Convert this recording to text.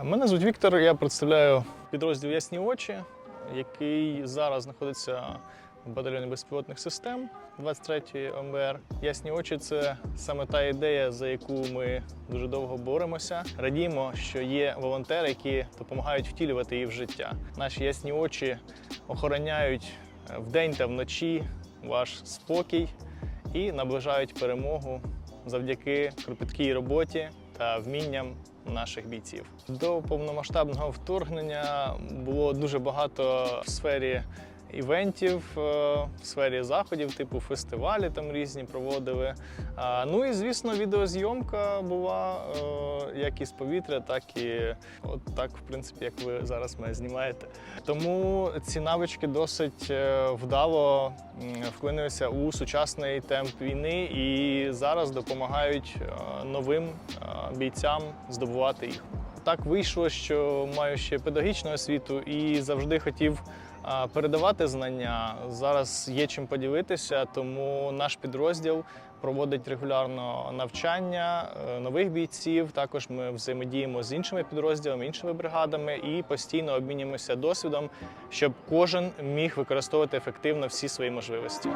Мене звуть Віктор, я представляю підрозділ Ясні очі, який зараз знаходиться в батальйоні безпілотних систем 23-ї ОМБР. Ясні очі це саме та ідея, за яку ми дуже довго боремося. Радіємо, що є волонтери, які допомагають втілювати її в життя. Наші ясні очі охороняють е, вдень та вночі ваш спокій і наближають перемогу завдяки кропіткій роботі та вмінням наших бійців. До повномасштабного вторгнення було дуже багато в сфері івентів, е, в сфері заходів, типу фестивалі там різні проводили. Ну і звісно, відеозйомка була е, як із повітря, так і от так, в принципі, як ви зараз мене знімаєте. Тому ці навички досить е, вдало вклинилися у сучасний темп війни і зараз допомагають новим бійцям здобувати їх. Так вийшло, що маю ще педагогічну освіту і завжди хотів передавати знання. Зараз є чим поділитися, тому наш підрозділ проводить регулярно навчання е, нових бійців. Також ми взаємодіємо з іншими підрозділами, іншими бригадами і постійно обмінюємося досвідом, щоб кожен міг використовувати ефективно всі свої можливості.